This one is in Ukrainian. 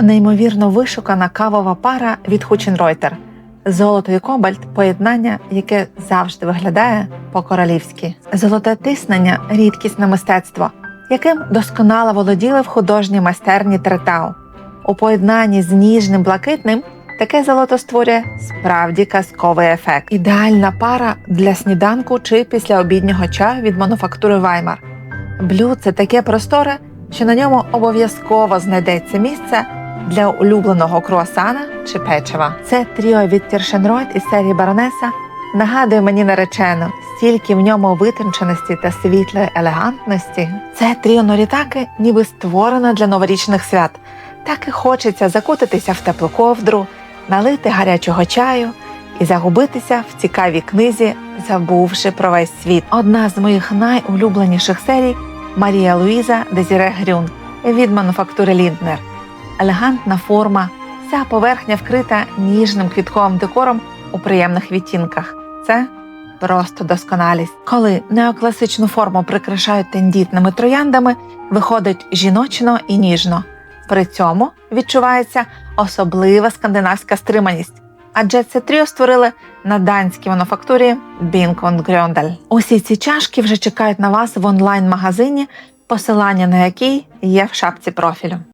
Неймовірно вишукана кавова пара від Хученройтер. Золото і кобальт поєднання, яке завжди виглядає по-королівськи. Золоте тиснення рідкісне мистецтво, яким досконало володіли в художній майстерні Третау. У поєднанні з ніжним блакитним таке золото створює справді казковий ефект. Ідеальна пара для сніданку чи післяобіднього чаю від мануфактури Ваймар. Блю це таке просторе, що на ньому обов'язково знайдеться місце для улюбленого круасана чи печива. Це тріо від Тіршенройт із серії Баронеса нагадує мені наречену, стільки в ньому витонченості та світлої елегантності. Це тріо Норітаки ніби створено для новорічних свят. Так і хочеться закутатися в теплу ковдру, налити гарячого чаю і загубитися в цікавій книзі, забувши про весь світ. Одна з моїх найулюбленіших серій Марія Луїза Дезіре Грюн від мануфактури Лінднер. Елегантна форма, вся поверхня вкрита ніжним квітковим декором у приємних відтінках. Це просто досконалість. Коли неокласичну форму прикрашають тендітними трояндами, виходить жіночно і ніжно. При цьому відчувається особлива скандинавська стриманість. Адже це тріо створили на данській мануфактурі Бінкон Грьондаль. Усі ці чашки вже чекають на вас в онлайн-магазині, посилання на який є в шапці профілю.